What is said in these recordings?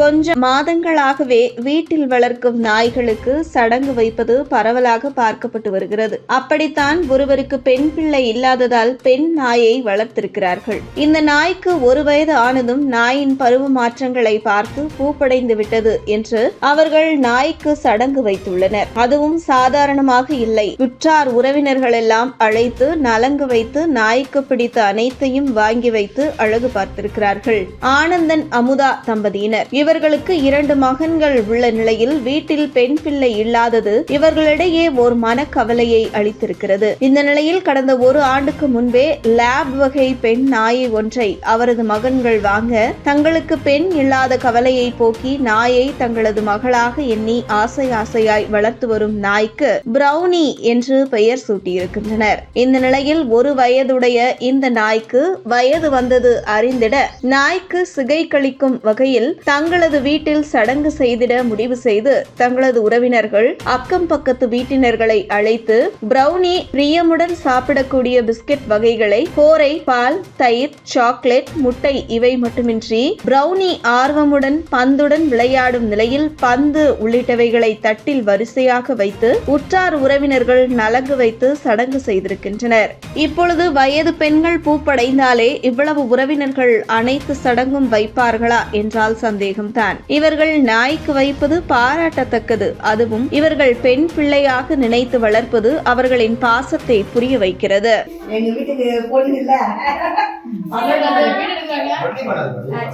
கொஞ்சம் மாதங்களாகவே வீட்டில் வளர்க்கும் நாய்களுக்கு சடங்கு வைப்பது பரவலாக பார்க்கப்பட்டு வருகிறது. அப்படித்தான் ஒருவருக்கு பெண் பிள்ளை இல்லாததால் பெண் நாயை வளர்த்திருக்கிறார்கள். இந்த நாய்க்கு ஒரு வயது ஆனதும் நாயின் பருவ மாற்றங்களை பார்த்து பூப்படைந்து விட்டது என்று அவர்கள் நாய்க்கு சடங்கு வைத்துள்ளனர். அதுவும் சாதாரணமாக இல்லை. உற்றார் உறவினர்கள் எல்லாம் அழைத்து நலங்கு வைத்து நாய்க்கு பிடித்த அனைத்தையும் வாங்கி வைத்து அழகு பார்த்திருக்கிறார்கள். ஆனந்தன் அமுதா தம்பதியினர். இவர்களுக்கு இரண்டு மகன்கள் உள்ள நிலையில் வீட்டில் பெண் பிள்ளை இல்லாதது இவர்களிடையே ஓர் மனக்கவலையை அளித்திருக்கிறது. இந்த நிலையில் கடந்த ஒரு ஆண்டுக்கு முன்பே லேப் வகை பெண் நாயை ஒன்றை அவரது மகன்கள் வாங்க தங்களுக்கு பெண் இல்லாத கவலையை போக்கி நாயை தங்களது மகளாக எண்ணி ஆசை ஆசையாய் வளர்த்து வரும் நாய்க்கு பிரவுனி என்று பெயர் சூட்டியிருக்கின்றனர். இந்த நிலையில் ஒரு வயதுடைய இந்த நாய்க்கு வயது வந்தது அறிந்திட நாய்க்கு சிகை கழிக்கும் வகையில் தங்கள் தங்களது வீட்டில் சடங்கு செய்திட முடிவு செய்து தங்களது உறவினர்கள் அக்கம் பக்கத்து வீட்டினர்களை அழைத்து பிரவுனி பிரியமுடன் சாப்பிடக்கூடிய பிஸ்கட் வகைகளை கோரை பால் தயிர் சாக்லேட் முட்டை இவை மட்டுமின்றி பிரவுனி ஆர்வமுடன் பந்துடன் விளையாடும் நிலையில் பந்து உள்ளிட்டவைகளை தட்டில் வரிசையாக வைத்து உற்றார் உறவினர்கள் நலங்கு வைத்து சடங்கு செய்திருக்கின்றனர். இப்பொழுது வயது பெண்கள் பூப்படைந்தாலே இவ்வளவு உறவினர்கள் அனைத்து சடங்கும் வைப்பார்களா என்றால் சந்தேகம். சந்தேகம்தான் இவர்கள் நாய்க்கு வைப்பது பாராட்டத்தக்கது. அதுவும் இவர்கள் பெண் பிள்ளையாக நினைத்து வளர்ப்பது அவர்களின் பாசத்தை புரிய வைக்கிறது. எங்க வீட்டுக்கு பொண்ணு இல்ல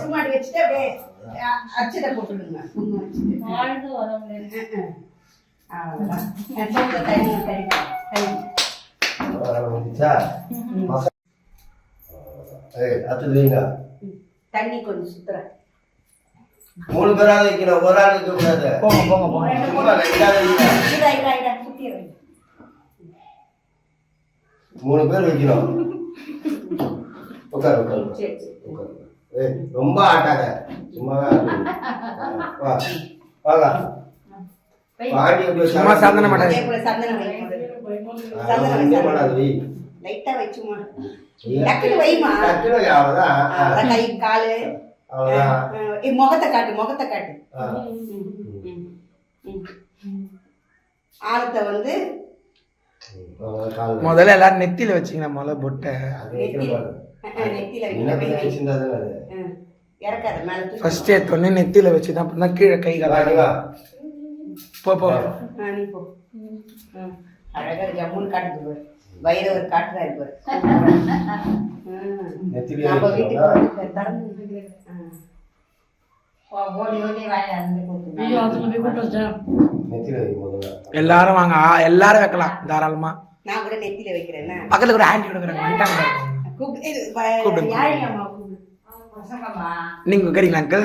சும்மா வச்சுட்டு அப்படியே அச்சதை போட்டுடுங்க. வாழ்ந்து தண்ணி கொஞ்சம் சுத்துறேன். மூணு பேராவது வைக்கணும் ஒரு ஆள் வைக்க கூடாது. போங்க போங்க போங்க. சும்மா ரெண்டாவது மூணு பேர் வைக்கணும். உட்காரு உட்காரு. சரி சரி. உட்காரு. ஏய் ரொம்ப ஆட்டாத. சும்மாவே. வா வாங்க. பாண்டி எப்படி சும்மா சாதனை மாட்டாது. ஒண்ணும் பண்ணாது வை. லைட்டா வச்சுமா. டக்குனு வைமா. டக்குனு அதான் கை காலு. முகத்தை காட்டு முகத்தை காட்டு. ஆழத்தை வந்து. முதல்ல எல்லாரும் நெத்தியில வச்சுக்கணும் முதல்ல பொட்டை. ஃபர்ஸ்ட் எடுத்தோடனே நெத்தியில. வச்சு தான் அப்புறம் கீழே கை வா, நீ கால வா. போ. போ. அழகா ஜம்முன்னு காட்டுது வைரவர் காட்டுறாரு நம்ம வீட்டுக்கு எல்லாரும் வாங்க ஆ, எல்லாரும் வைக்கலாம் தாராளமா. நான் கூட நெத்தியில வைக்கிறேன்னா பக்கத்துல ஒரு ஆண்டி கொடுக்குறாங்க கூப்பிடுங்க. நீங்க வைக்கிறீங்களா அங்கிள்?